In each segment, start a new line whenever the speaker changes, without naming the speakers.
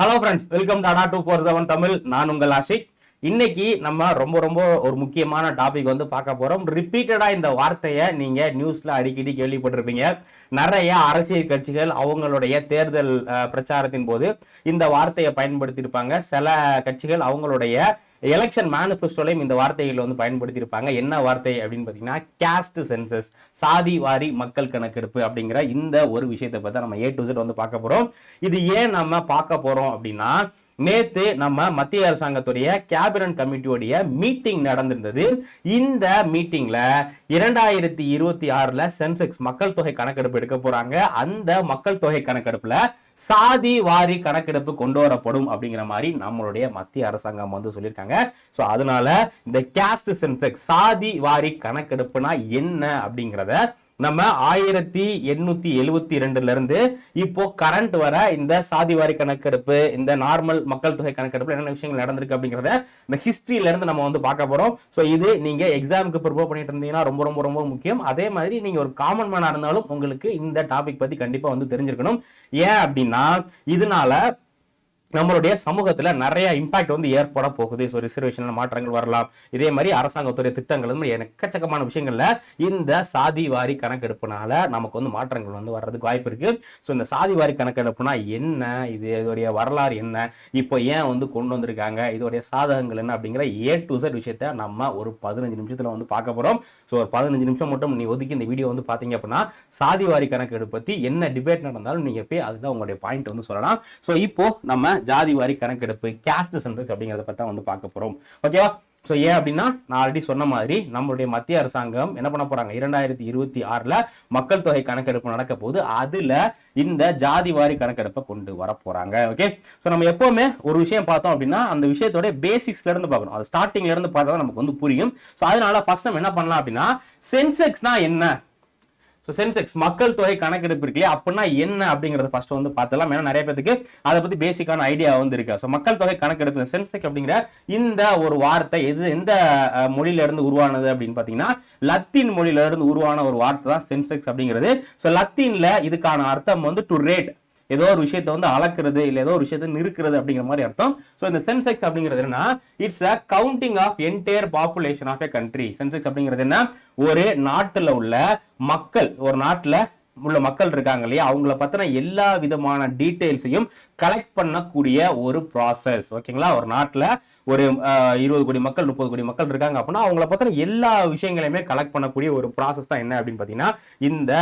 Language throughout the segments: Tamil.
Hello friends welcome Tata two four seven Tamil நான் உங்கள் ஆஷிக். இன்னைக்கு நம்ம ரொம்ப ரொம்ப ஒரு முக்கியமான டாபிக் வந்து பார்க்க போகிறோம் ரிப்பீட்டடாக இந்த வார்த்தையை நீங்கள் நியூஸில் அடிக்கடி கேள்விப்பட்டிருப்பீங்க. நிறைய அரசியல் கட்சிகள் அவங்களுடைய தேர்தல் பிரச்சாரத்தின் போது இந்த வார்த்தையை பயன்படுத்தியிருப்பாங்க. சில கட்சிகள் அவங்களுடைய எலெக்ஷன் மேனிஃபெஸ்டோலையும் இந்த வார்த்தைகள் வந்து பயன்படுத்தியிருப்பாங்க. என்ன வார்த்தை அப்படின்னு பார்த்தீங்கன்னா கேஸ்ட் சென்சஸ் சாதி வாரி மக்கள் கணக்கெடுப்பு அப்படிங்கிற இந்த ஒரு விஷயத்தை பற்றி நம்ம ஏ டு வந்து பார்க்க போகிறோம் இது ஏன் நம்ம பார்க்க போகிறோம் அப்படின்னா நேத்து நம்ம மத்திய அரசாங்கத்துடைய கேபினட் கமிட்டியோடைய மீட்டிங் நடந்திருந்தது. இந்த மீட்டிங்ல இரண்டாயிரத்தி இருபத்தி ஆறுல சென்செக்ஸ் மக்கள் தொகை கணக்கெடுப்பு எடுக்க போறாங்க. அந்த மக்கள் தொகை கணக்கெடுப்புல சாதி வாரி கணக்கெடுப்பு கொண்டு வரப்படும் அப்படிங்கிற மாதிரி நம்மளுடைய மத்திய அரசாங்கம் வந்து சொல்லியிருக்காங்க. ஸோ அதனால இந்த கேஸ்ட் சென்செக்ஸ் சாதி வாரி கணக்கெடுப்புனா என்ன அப்படிங்கிறத நம்ம ஆயிரத்தி எண்ணூத்தி எழுவத்தி ரெண்டுல இருந்து இப்போ கரண்ட் வர இந்த சாதி வாரி கணக்கெடுப்பு இந்த நார்மல் மக்கள் தொகை கணக்கெடுப்பு என்னென்ன விஷயங்கள் நடந்திருக்கு அப்படிங்கறத இந்த ஹிஸ்டரியில இருந்து நம்ம வந்து பார்க்க போறோம். ஸோ இது நீங்க எக்ஸாமுக்கு ப்ரிப்பேர் பண்ணிட்டு இருந்தீங்கன்னா ரொம்ப ரொம்ப ரொம்ப முக்கியம். அதே மாதிரி நீங்க ஒரு காமன் மேனா இருந்தாலும் உங்களுக்கு இந்த டாபிக் பத்தி கண்டிப்பா வந்து தெரிஞ்சிருக்கணும். ஏன் அப்படின்னா இதனால நம்மளுடைய சமூகத்தில் நிறைய இம்பாக்ட் வந்து ஏற்பட போகுது. ஸோ ரிசர்வேஷனில் மாற்றங்கள் வரலாம். இதே மாதிரி அரசாங்கத்துடைய திட்டங்கள் மாதிரி எக்கச்சக்கமான விஷயங்களில் இந்த சாதி வாரி கணக்கெடுப்புனால நமக்கு வந்து மாற்றங்கள் வந்து வர்றதுக்கு வாய்ப்பு இருக்குது ஸோ இந்த சாதி வாரி கணக்கெடுப்புனா என்ன? இது இதோடைய வரலாறு என்ன? இப்போ ஏன் வந்து கொண்டு வந்திருக்காங்க? இதோடைய சாதகங்கள் என்ன? அப்படிங்கிற ஏ டு Z விஷயத்த நம்ம ஒரு பதினஞ்சு நிமிஷத்தில் வந்து பார்க்க போகிறோம் ஸோ ஒரு பதினஞ்சு நிமிஷம் மட்டும் நீ ஒதுக்கி இந்த வீடியோ வந்து பார்த்தீங்க அப்படின்னா சாதி வாரி கணக்கெடுப்பு பற்றி என்ன டிபேட் நடந்தாலும் நீங்கள் போய் அதுதான் உங்களுடைய பாயிண்ட் வந்து சொல்லலாம். ஸோ இப்போ நம்ம ஜாதி வாரி கணக்கெடுப்பு கேஸ்ட் சென்சஸ் அப்படிங்கிறத பற்றி வந்து பார்க்க போகிறோம் ஓகேவா ஸோ ஏன் அப்படின்னா நான் ஆல்ரெடி சொன்ன மாதிரி நம்மளுடைய மத்திய அரசாங்கம் என்ன பண்ண போறாங்க? இரண்டாயிரத்தி இருபத்தி ஆறில் மக்கள் தொகை கணக்கெடுப்பு நடக்க போது அதில் இந்த ஜாதி வாரி கணக்கெடுப்பை கொண்டு வர போறாங்க. ஓகே ஸோ நம்ம எப்போவுமே ஒரு விஷயம் பார்த்தோம் அப்படின்னா அந்த விஷயத்தோட பேசிக்ஸ்ல இருந்து பார்க்கணும். அது ஸ்டார்டிங்ல இருந்து பார்த்தா தான் நமக்கு வந்து புரியும். ஸோ அதனால ஃபர்ஸ்ட் நம்ம என்ன பண்ணலாம் அப்படின்னா சென்செக்ஸ்னா என்ன? ஸோ சென்செக்ஸ் மக்கள் தொகை கணக்கெடுப்பு இருக்கு இல்லையா? அப்படின்னா என்ன அப்படிங்கிறத ஃபர்ஸ்ட் வந்து பார்த்தலாம். ஏன்னா நிறைய பேருக்கு அதை பற்றி பேசிக்கான ஐடியா வந்து இருக்கு. ஸோ மக்கள் தொகை கணக்கெடுப்பு சென்செக் அப்படிங்கிற இந்த ஒரு வார்த்தை எது எந்த மொழியிலிருந்து உருவானது அப்படின்னு பார்த்தீங்கன்னா லத்தீன் மொழியிலிருந்து உருவான ஒரு வார்த்தை தான் சென்செக்ஸ் அப்படிங்கிறது. ஸோ லத்தீனில் இதுக்கான அர்த்தம் வந்து டு ரேட் ஏதோ ஒரு விஷயத்தை வந்து அளக்குறது இல்லை ஏதோ ஒரு விஷயத்தை நிறுக்கிறது அப்படிங்கிற மாதிரி அர்த்தம். ஸோ இந்த சென்செக்ஸ் அப்படிங்கிறது என்ன it's a counting of entire population of a country census அப்படிங்கிறது என்ன? ஒரு நாட்டுல உள்ள மக்கள் ஒரு நாட்டில் உள்ள மக்கள் இருக்காங்க இல்லையா? அவங்கள பத்தின எல்லா விதமான டீட்டெயில்ஸையும் கலெக்ட் பண்ணக்கூடிய ஒரு ப்ராசஸ் ஓகேங்களா? ஒரு நாட்டில் ஒரு இருபது கோடி மக்கள் முப்பது கோடி மக்கள் இருக்காங்க அப்படின்னா அவங்கள பத்தின எல்லா விஷயங்களையுமே கலெக்ட் பண்ணக்கூடிய ஒரு ப்ராசஸ் தான் என்ன அப்படின்னு பார்த்தீங்கன்னா இந்த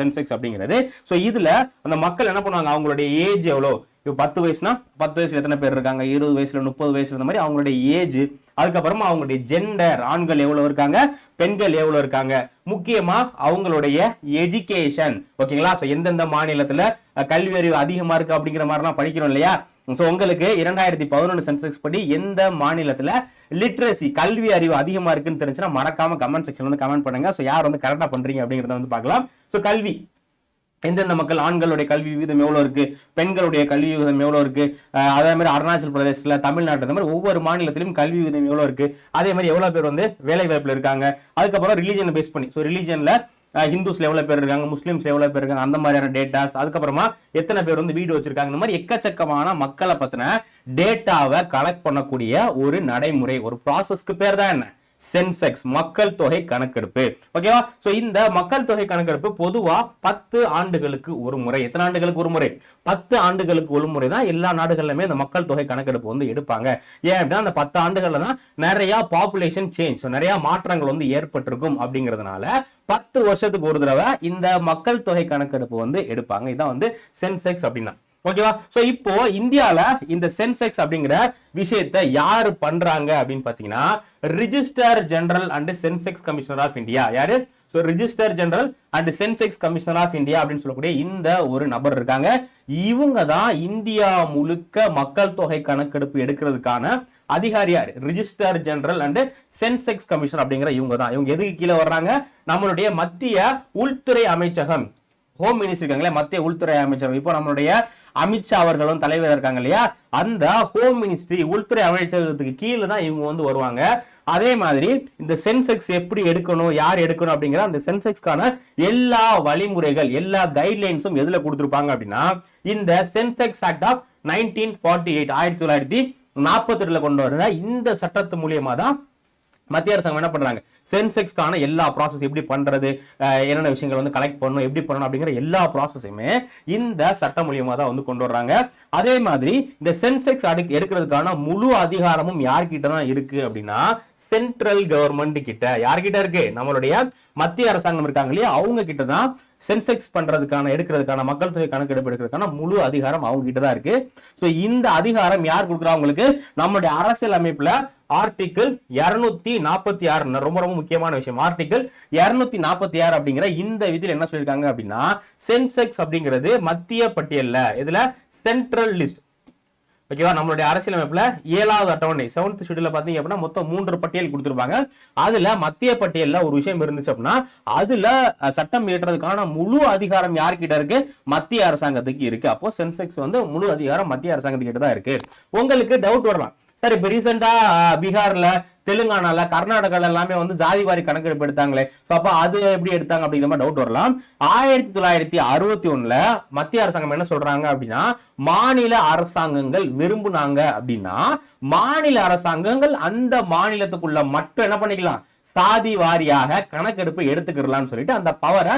சென்செக்ஸ் அப்படிங்கிறது. ஸோ இதில் அந்த மக்கள் என்ன பண்ணுவாங்க? அவங்களுடைய ஏஜ் எவ்வளோ? இப்போ பத்து வயசுனா பத்து வயசுல எத்தனை பேர் இருக்காங்க? இருபது வயசுல முப்பது வயசுல இந்த மாதிரி அவங்களுடைய ஏஜ் அதுக்கப்புறமா அவங்களுடைய ஜெண்டர் ஆண்கள் எவ்வளவு இருக்காங்க? பெண்கள் எவ்வளவு இருக்காங்க? முக்கியமா அவங்களுடைய எஜுகேஷன் ஓகேங்களா? ஸோ எந்தெந்த மாநிலத்துல கல்வி அறிவு அதிகமா இருக்கு அப்படிங்கிற மாதிரிலாம் படிக்கிறோம் இல்லையா? ஸோ உங்களுக்கு இரண்டாயிரத்தி பதினொன்று சென்செக்ஸ் படி எந்த மாநிலத்தில் லிட்ரஸி கல்வி அறிவு அதிகமாக இருக்குன்னு தெரிஞ்சுன்னா மறக்காம கமெண்ட் செக்ஷன் வந்து கமெண்ட் பண்ணுங்க. ஸோ யார் வந்து கரெக்டாக பண்ணுறீங்க அப்படிங்கிறத வந்து பார்க்கலாம். ஸோ கல்வி. எந்தெந்த மக்கள் ஆண்களுடைய கல்வி விகிதம் எவ்வளோ இருக்குது பெண்களுடைய கல்வி விகிதம் எவ்வளோ இருக்குது அதே மாதிரி அருணாச்சல் பிரதேசத்தில் தமிழ்நாட்டில் இந்த மாதிரி ஒவ்வொரு மாநிலத்திலும் கல்வி விகிதம் எவ்வளோ இருக்குது அதே மாதிரி எவ்வளோ பேர் வந்து வேலை வாய்ப்பில் இருக்காங்க. அதுக்கப்புறம் ரிலீஜனை பேஸ் பண்ணி. ஸோ ரிலீஜனில் ஹிந்துஸ்ல எவ்வளோ பேர் இருக்காங்க? முஸ்லீம்ஸ் எவ்வளோ பேர் இருக்காங்க? அந்த மாதிரியான டேட்டாஸ் அதுக்கப்புறமா எத்தனை பேர் வந்து வீடு வச்சிருக்காங்க? இந்த மாதிரி எக்கச்சக்கமான மக்களை பற்றின டேட்டாவை கலெக்ட் பண்ணக்கூடிய ஒரு நடைமுறை ஒரு ப்ராசஸ்க்கு பேர் தான் என்ன? சென்செக்ஸ் மக்கள் தொகை கணக்கெடுப்பு. ஓகேவா ஸோ இந்த மக்கள் தொகை கணக்கெடுப்பு பொதுவாக பத்து ஆண்டுகளுக்கு ஒரு முறை. எத்தனை ஆண்டுகளுக்கு ஒரு முறை? பத்து ஆண்டுகளுக்கு ஒரு முறை தான் எல்லா நாடுகள்லையுமே இந்த மக்கள் தொகை கணக்கெடுப்பு வந்து எடுப்பாங்க. ஏன் அப்படின்னா அந்த பத்து ஆண்டுகளில் தான் நிறையா பாப்புலேஷன் சேஞ்ச் நிறையா மாற்றங்கள் வந்து ஏற்பட்டிருக்கும் அப்படிங்கிறதுனால பத்து வருஷத்துக்கு ஒரு தடவை இந்த மக்கள் தொகை கணக்கெடுப்பு வந்து எடுப்பாங்க. இதான் வந்து சென்செக்ஸ் அப்படின்னா. ஓகேவா? ஸோ இப்போ இந்தியாவில் இந்த சென்செக்ஸ் அப்படிங்கிற விஷயத்தை யார் பண்றாங்க அப்படின்னு பார்த்தீங்கன்னா register general and census commissioner of India யாரு? So register general and census commissioner of India அப்படின்னு சொல்லக்கூடிய இந்த ஒரு நபர் இருக்காங்க. இவங்க தான் இந்தியா முழுக்க மக்கள் தொகை கணக்கெடுப்பு எடுக்கிறதுக்கான அதிகாரியார் register general and census commission அப்படிங்கிற இவங்க தான். இவங்க எதுக்கு கீழே வர்றாங்க? நம்மளுடைய மத்திய உள்துறை அமைச்சகம். ஹோம் மினிஸ்டர் இருக்காங்களே மத்திய உள்துறை அமைச்சர் இப்போ நம்மளுடைய அமித்ஷா அவர்களும் தலைவர் இருக்காங்க இல்லையா? அந்த ஹோம் மினிஸ்ட்ரி உள்துறை அமைச்சகத்துக்கு கீழே தான் இவங்க வந்து வருவாங்க. அதே மாதிரி இந்த சென்செக்ஸ் எப்படி எடுக்கணும் யார் எடுக்கணும் அப்படிங்கிற அந்த சென்செக்ஸ்க்கான எல்லா வழிமுறைகள் எல்லா கைட்லைன்ஸும் எதுல கொடுத்துருப்பாங்க அப்படின்னா இந்த census act of nineteen forty eight ஆயிரத்தி தொள்ளாயிரத்தி நாற்பத்தி எட்டுல கொண்டு வர இந்த சட்டத்து மூலியமா தான் மத்திய அரசாங்கம் என்ன பண்ணுறாங்க சென்செக்ஸ்க்கான எல்லா ப்ராசஸ் எப்படி பண்ணுறது என்னென்ன விஷயங்கள் வந்து கலெக்ட் பண்ணணும் எப்படி பண்ணணும் அப்படிங்கிற எல்லா ப்ராசஸையுமே இந்த சட்ட மூலியமாக தான் வந்து கொண்டு வர்றாங்க. அதே மாதிரி இந்த சென்செக்ஸ் அடு எடுக்கிறதுக்கான முழு அதிகாரமும் யார்கிட்ட தான் இருக்குது அப்படின்னா சென்ட்ரல் கவர்மெண்ட் கிட்ட. யார்கிட்ட இருக்கு? நம்மளுடைய மத்திய அரசாங்கம் இருக்காங்க இல்லையா? அவங்க கிட்ட தான் சென்செக்ஸ் பண்ணுறதுக்கான எடுக்கிறதுக்கான மக்கள் தொகை கணக்கெடுப்பு எடுக்கிறதுக்கான முழு அதிகாரம் அவங்க கிட்ட தான் இருக்கு. ஸோ இந்த அதிகாரம் யார் கொடுக்குறா அவங்களுக்கு நம்மளுடைய அரசியல் அமைப்பில் ஆர்டிக்கிள் இருநூத்தி நாற்பத்தி ஆறு ரொம்ப ரொம்ப முக்கியமான விஷயம். ஆர்டிக்கிள் இருநூத்தி நாற்பத்தி ஆறு அப்படிங்கிற இந்த விதியில் என்ன சொல்லியிருக்காங்க அப்படின்னா சென்செக்ஸ் அப்படிங்கிறது மத்திய பட்டியலில் இதில் சென்ட்ரல் லிஸ்ட் ஓகேவா? நம்மளுடைய அரசியலமைப்புல ஏழாவது அட்டவணை செவன்த் ஷெடியூல பாத்தீங்க அப்படின்னா மொத்தம் மூன்று பட்டியல் கொடுத்துருப்பாங்க. அதுல மத்திய பட்டியல்ல ஒரு விஷயம் இருந்துச்சு அப்படின்னா அதுல சட்டம் இயற்றதுக்கான முழு அதிகாரம் யார்கிட்ட இருக்கு? மத்திய அரசாங்கத்துக்கு இருக்கு. அப்போ சென்செக்ஸ் வந்து முழு அதிகாரம் மத்திய அரசாங்கத்துக்கிட்ட தான் இருக்கு. உங்களுக்கு டவுட் வரலாம். சார் இப்ப ரீசெண்டாக பீகாரில் தெலுங்கானால கர்நாடகால எல்லாமே வந்து ஜாதி வாரி கணக்கெடுப்பு எடுத்தாங்களே சோ அப்போ அது எப்படி எடுத்தாங்க அப்படிங்கிற மாதிரி டவுட் வரலாம். ஆயிரத்தி தொள்ளாயிரத்தி அறுபத்தி ஒண்ணுல மத்திய அரசாங்கம் என்ன சொல்றாங்க அப்படின்னா மாநில அரசாங்கங்கள் விரும்புனாங்க அப்படின்னா மாநில அரசாங்கங்கள் அந்த மாநிலத்துக்குள்ள மட்டும் என்ன பண்ணிக்கலாம்? சாதி வாரியாக கணக்கெடுப்பு எடுத்துக்கிறலாம்னு சொல்லிட்டு அந்த பவரை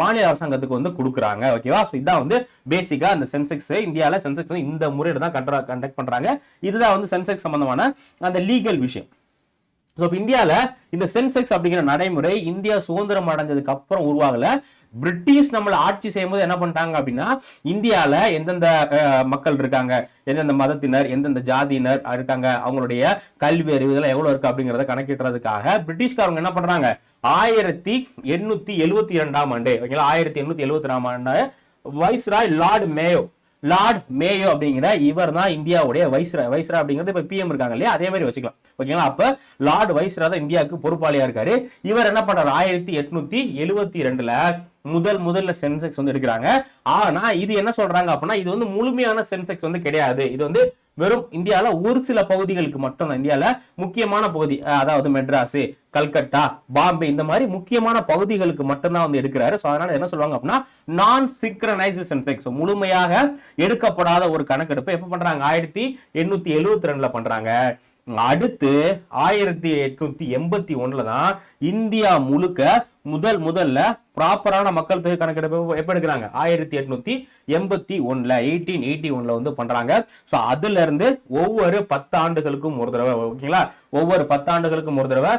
மாநில அரசாங்கத்துக்கு வந்து கொடுக்குறாங்க. ஓகேவா ஸோ இதான் வந்து பேசிக்காக அந்த சென்செக்ஸ் இந்தியாவில் சென்செக்ஸ் வந்து இந்த முறையில் தான் கண்டக்ட் பண்ணுறாங்க இதுதான் வந்து சென்செக்ஸ் சம்பந்தமான அந்த லீகல் விஷயம். ஸோ இப்போ இந்தியாவில் இந்த சென்செக்ஸ் அப்படிங்கிற நடைமுறை இந்தியா சுதந்திரம் அடைஞ்சதுக்கு அப்புறம் உருவாகல. பிரிட்டிஷ் நம்மளை ஆட்சி செய்யும்போது என்ன பண்ணிட்டாங்க அப்படின்னா இந்தியாவில் எந்தெந்த மக்கள் இருக்காங்க எந்தெந்த மதத்தினர் எந்தெந்த ஜாதியினர் இருக்காங்க அவங்களுடைய கல்வி அறிவு இதெல்லாம் எவ்வளோ இருக்கு அப்படிங்கிறத கணக்கிடுறதுக்காக பிரிட்டிஷ்காரங்க என்ன பண்ணுறாங்க ஆயிரத்தி எண்ணூற்றி எழுபத்தி இரண்டாம் ஆண்டு ஓகேங்களா? ஆயிரத்தி எண்ணூற்றி எழுபத்தி ரெண்டாம் ஆண்டு viceroy lord Mayo lord Mayo அப்படிங்கிற இவர் தான் இந்தியாவுடைய வைஸ்ரா வைஸ்ரா அப்படிங்கிறது இப்ப பிஎம் இருக்காங்க இல்லையா? அதே மாதிரி வச்சுக்கலாம். ஓகேங்களா அப்ப லார்ட் வைஸ்ரா தான் இந்தியாவுக்கு பொறுப்பாளியா இருக்காரு. இவர் என்ன பண்றாரு? ஆயிரத்தி எட்நூத்தி எழுவத்தி ரெண்டுல முதல் முதல்ல சென்செக்ஸ் வந்து எடுக்கிறாங்க. ஆனா இது என்ன சொல்றாங்க அப்படின்னா இது வந்து முழுமையான சென்செக்ஸ் வந்து கிடையாது. இது வந்து வெறும் இந்தியாவில் ஒரு சில பகுதிகளுக்கு மட்டும் தான். முக்கியமான பகுதி அதாவது மெட்ராஸு கல்கட்டா பாம்பே இந்த மாதிரி முக்கியமான பகுதிகளுக்கு மட்டும்தான் வந்து எடுக்கிறாரு. ஸோ அதனால என்ன சொல்லுவாங்க அப்படின்னா நான் சிங்க்ரனைஸ்டு சென்செக்ஸ் முழுமையாக எடுக்கப்படாத ஒரு கணக்கெடுப்பு எப்போ பண்ணுறாங்க ஆயிரத்தி எண்ணூற்றி எழுவத்தி ரெண்டில் பண்ணுறாங்க அடுத்து ஆயிரத்தி எட்நூத்தி எண்பத்தி ஒண்ணுல தான் இந்தியா முழுக்க முதல் முதல்ல ப்ராப்பரான மக்கள் தொகை கணக்கெடுப்பு எப்போ எடுக்கிறாங்க? ஆயிரத்தி எட்நூத்தி எண்பத்தி ஒன்றில் எயிட்டீன் எயிட்டி ஒன்ல வந்து பண்றாங்க. ஸோ அதுல இருந்து ஒவ்வொரு பத்து ஆண்டுகளுக்கும் ஒரு தடவை ஓகேங்களா ஒவ்வொரு பத்து ஆண்டுகளுக்கும் ஒரு தடவை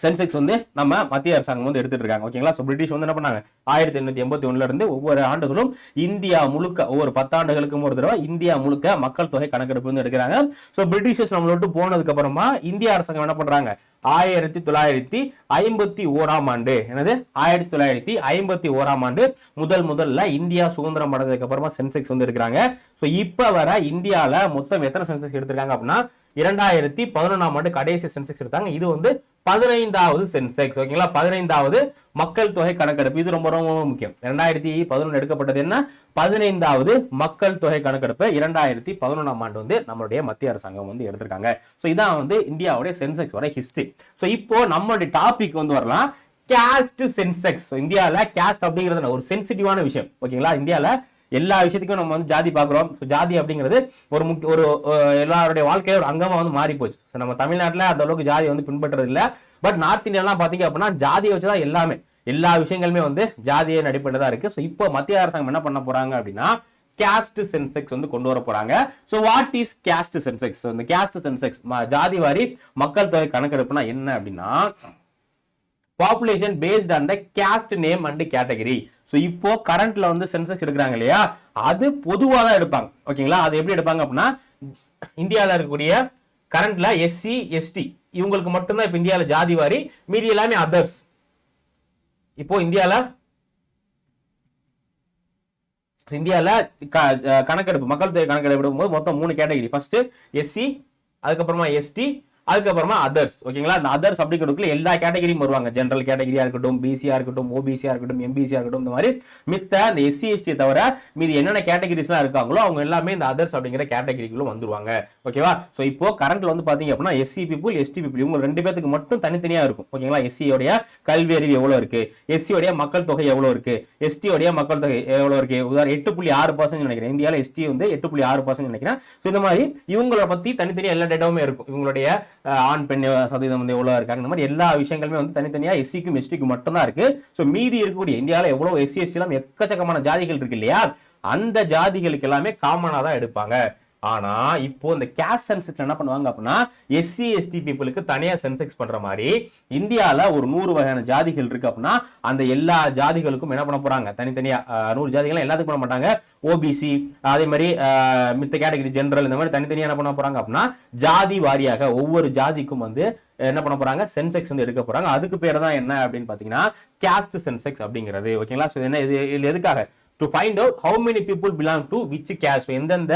சென்செக்ஸ் வந்து நம்ம மத்திய அரசாங்கம் வந்து எடுத்துட்டு இருக்காங்க. ஓகேங்களா? ஸோ பிரிட்டிஷ் வந்து என்ன பண்ணாங்க? ஆயிரத்தி எண்ணூத்தி எண்பத்தி ஒண்ணுல இருந்து ஒவ்வொரு ஆண்டுகளும் இந்தியா முழுக்க ஒவ்வொரு பத்தாண்டுகளுக்கும் ஒரு தடவை இந்தியா முழுக்க மக்கள் தொகை கணக்கெடுப்பு வந்து எடுக்கிறாங்க. ஸோ பிரிட்டிஷர்ஸ் நம்மளை விட்டு போனதுக்கு அப்புறமா இந்திய அரசாங்கம் என்ன பண்றாங்க? ஆயிரத்தி தொள்ளாயிரத்தி ஐம்பத்தி ஓராம் ஆண்டு. என்னது? ஆயிரத்தி தொள்ளாயிரத்தி ஐம்பத்தி ஓராம் ஆண்டு முதல் முதல்ல இந்தியா சுதந்திரம் அடைஞ்சதுக்கு அப்புறமா சென்செக்ஸ் வந்து எடுக்கிறாங்க. ஸோ இப்போ வர இந்தியாவில் மொத்தம் எத்தனை சென்செக்ஸ் எடுத்திருக்காங்க அப்படின்னா இரண்டாயிரத்தி பதினொன்றாம் ஆண்டு கடைசி சென்செக்ஸ் எடுத்தாங்க. இது வந்து பதினைந்தாவது சென்செக்ஸ் ஓகேங்களா? பதினைந்தாவது மக்கள் தொகை கணக்கெடுப்பு. இது ரொம்ப ரொம்ப முக்கியம். இரண்டாயிரத்தி பதினொன்று எடுக்கப்பட்டது என்ன? பதினைந்தாவது மக்கள் தொகை கணக்கெடுப்பு இரண்டாயிரத்தி பதினொன்றாம் ஆண்டு வந்து நம்மளுடைய மத்திய அரசாங்கம் வந்து எடுத்திருக்காங்க. ஸோ இதான் வந்து இந்தியாவுடைய சென்செக்ஸோட ஹிஸ்ட்ரி ஸோ இப்போ நம்மளுடைய டாபிக் வந்து வரலாம். கேஸ்ட் சென்செக்ஸ் இந்தியாவில் கேஸ்ட் அப்படிங்கிறது ஒரு சென்சிட்டிவான விஷயம். ஓகேங்களா இந்தியாவில் எல்லா விஷயத்துக்கும் நம்ம வந்து ஜாதி பார்க்குறோம். ஸோ ஜாதி அப்படிங்கிறது ஒரு முக்கிய ஒரு எல்லாருடைய வாழ்க்கைய ஒரு அங்கமாக வந்து மாறி போச்சு ஸோ நம்ம தமிழ்நாட்டில் அந்த அளவுக்கு ஜாதி வந்து பின்பற்றுறது இல்லை பட் நார்த் இந்தியாலாம் பார்த்தீங்க அப்படின்னா ஜாதியை வச்சு தான் எல்லாமே. எல்லா விஷயங்களுமே வந்து ஜாதியை அடிப்படையில் இருக்குது இருக்கு. ஸோ இப்போ மத்திய அரசாங்கம் என்ன பண்ண போறாங்க அப்படின்னா கேஸ்ட் சென்செக்ஸ் வந்து கொண்டு வர போறாங்க. So what is caste census இந்த கேஸ்ட் சென்செக்ஸ் ஜாதி வாரி மக்கள் தொகை கணக்கெடுப்புனா என்ன அப்படின்னா population based on the caste name and category so இப்போ கரண்ட்ல வந்து சென்செக்ஸ் எடுக்கிறாங்க இல்லையா? அது பொதுவாக தான் எடுப்பாங்க ஓகேங்களா அது எப்படி எடுப்பாங்க அப்படின்னா இந்தியாவில் இருக்கக்கூடிய கரண்ட்ல எஸ்சி எஸ்டி இவங்களுக்கு மட்டும்தான் இப்போ இந்தியாவில் ஜாதி வாரி மீதி எல்லாமே அதர்ஸ் இப்போ இந்தியாவில் இந்தியாவில் கணக்கெடுப்பு மக்கள் தொகை கணக்கெடுப்பு எடுக்கும்போது மொத்தம் மூணு கேட்டகரி ஃபர்ஸ்ட் எஸ்சி அதுக்கப்புறமா எஸ்டி அதுக்கப்புறமா அதர்ஸ் ஓகேங்களா அந்த அதர்ஸ் அப்படிங்கிறதுக்குள்ள எல்லா கேட்டகரியும் வருவாங்க. ஜென்ரல் கேட்டகரியா இருக்கட்டும் பிசியா இருக்கட்டும் ஓபிசியா இருக்கட்டும் எம்பிசியா இருக்கட்டும் இந்த மாதிரி மித்த அந்த எஸ்சி எஸ்டி தவிர மீதி என்னென்ன கேட்டகரிஸ்லாம் இருக்காங்களோ அவங்க எல்லாமே இந்த அதர்ஸ் அப்படிங்கிற கேட்டகரிக்குள்ள வந்துருவாங்க. ஓகேவா ஸோ இப்போ கரண்ட்ல வந்து பாத்தீங்க அப்படின்னா எஸ்சி பீப்புள் எஸ்டி பீப்புள் இவங்க ரெண்டு பேத்துக்கு மட்டும் தனித்தனியா இருக்கும். ஓகேங்களா எஸ்சியோடைய கல்வி அறிவு எவ்வளவு இருக்கு? எஸ்சியோடைய மக்கள் தொகை எவ்வளவு இருக்கு? எஸ்டியோடைய மக்கள் தொகை எவ்வளவு இருக்கு? உதாரணம் எட்டு புள்ளி ஆறு பர்சன்ட் நினைக்கிறேன். இந்தியாவில் எஸ்டி வந்து எட்டு புள்ளி ஆறு பர்சன்ட் நினைக்கிறேன். ஸோ இந்த மாதிரி இவங்கள பத்தி தனித்தனியா எல்லா டேட்டாவுமே இருக்கும். இவங்களுடைய ஆண் பெண் சதவீதம் வந்து எவ்வளவு இருக்காங்க? இந்த மாதிரி எல்லா விஷயங்களுமே வந்து தனித்தனியா எஸ்சிக்கும் எஸ்டிக்கும் மட்டும்தான் இருக்குது இருக்கு. ஸோ மீதி இருக்கக்கூடிய இந்தியாவில் எவ்வளவு எஸ்சி எஸ்டி எல்லாம் எக்கச்சக்கமான ஜாதிகள் இருக்கு இல்லையா? அந்த ஜாதிகளுக்கு எல்லாமே காமனாக தான் எடுப்பாங்க. ஆனா இப்போ இந்த கேஷ் சென்செக்ஸ் என்ன பண்ணுவாங்க அப்படின்னா எஸ்சி எஸ்டி பீப்புளுக்கு தனியா சென்செக்ஸ் பண்ற மாதிரி இந்தியால ஒரு நூறு வகையான ஜாதிகள் இருக்கு அப்படின்னா அந்த எல்லா ஜாதிகளுக்கும் என்ன பண்ண போறாங்க? தனித்தனியா நூறு ஜாதிகள் எல்லாத்துக்கும் பண்ண மாட்டாங்க. ஓபிசி அதே மாதிரி மித்த கேட்டகரி ஜென்ரல் இந்த மாதிரி தனித்தனியா என்ன பண்ண போறாங்க அப்படின்னா ஜாதி வாரியாக ஒவ்வொரு ஜாதிக்கும் வந்து என்ன பண்ண போறாங்க? சென்செக்ஸ் வந்து எடுக்க போறாங்க. அதுக்கு பேர் தான் என்ன அப்படின்னு பாத்தீங்கன்னா கேஸ்ட் சென்செக்ஸ் அப்படிங்கிறது. ஓகேங்களா? ஸோ என்ன இது எதுக்காக? To find out how many people belong to which caste எந்தெந்த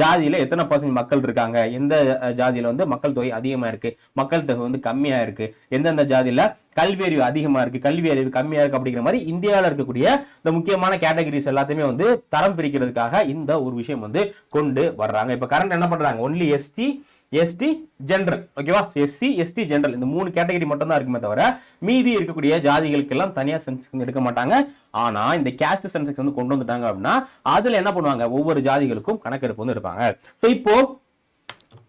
ஜாதியில் எத்தனை பர்சன்ட் மக்கள் இருக்காங்க? எந்த ஜாதியில் வந்து மக்கள் தொகை அதிகமாக இருக்குது மக்கள் தொகை வந்து கம்மியாக இருக்குது எந்தெந்த ஜாதியில் கல்வி அறிவு அதிகமாக இருக்குது கல்வி அறிவு கம்மியாக இருக்குது அப்படிங்கிற மாதிரி இந்தியாவில் இருக்கக்கூடிய இந்த முக்கியமான கேட்டகரிஸ் எல்லாத்தையுமே வந்து தரம் பிரிக்கிறதுக்காக இந்த ஒரு விஷயம் வந்து கொண்டு வர்றாங்க. இப்போ கரண்ட் என்ன பண்ணுறாங்க ஒன்லி எஸ்டி எஸ்டி ஜென்ரல் ஓகேவா எஸ்சி எஸ்டி ஜென்ரல் இந்த மூணு கேட்டகரி மட்டும் தான் இருக்குமே தவிர மீதி இருக்கக்கூடிய ஜாதிகளுக்கெல்லாம் தனியாக தனியா சென்செக்ஸ் வந்து எடுக்க மாட்டாங்க. ஆனா இந்த கேஸ்ட் சென்செக்ஸ் வந்து கொண்டு வந்துட்டாங்க அப்படின்னா அதுல என்ன பண்ணுவாங்க? ஒவ்வொரு ஜாதிகளுக்கும் கணக்கெடுப்பு வந்து எடுப்பாங்க. ஸோ இப்போ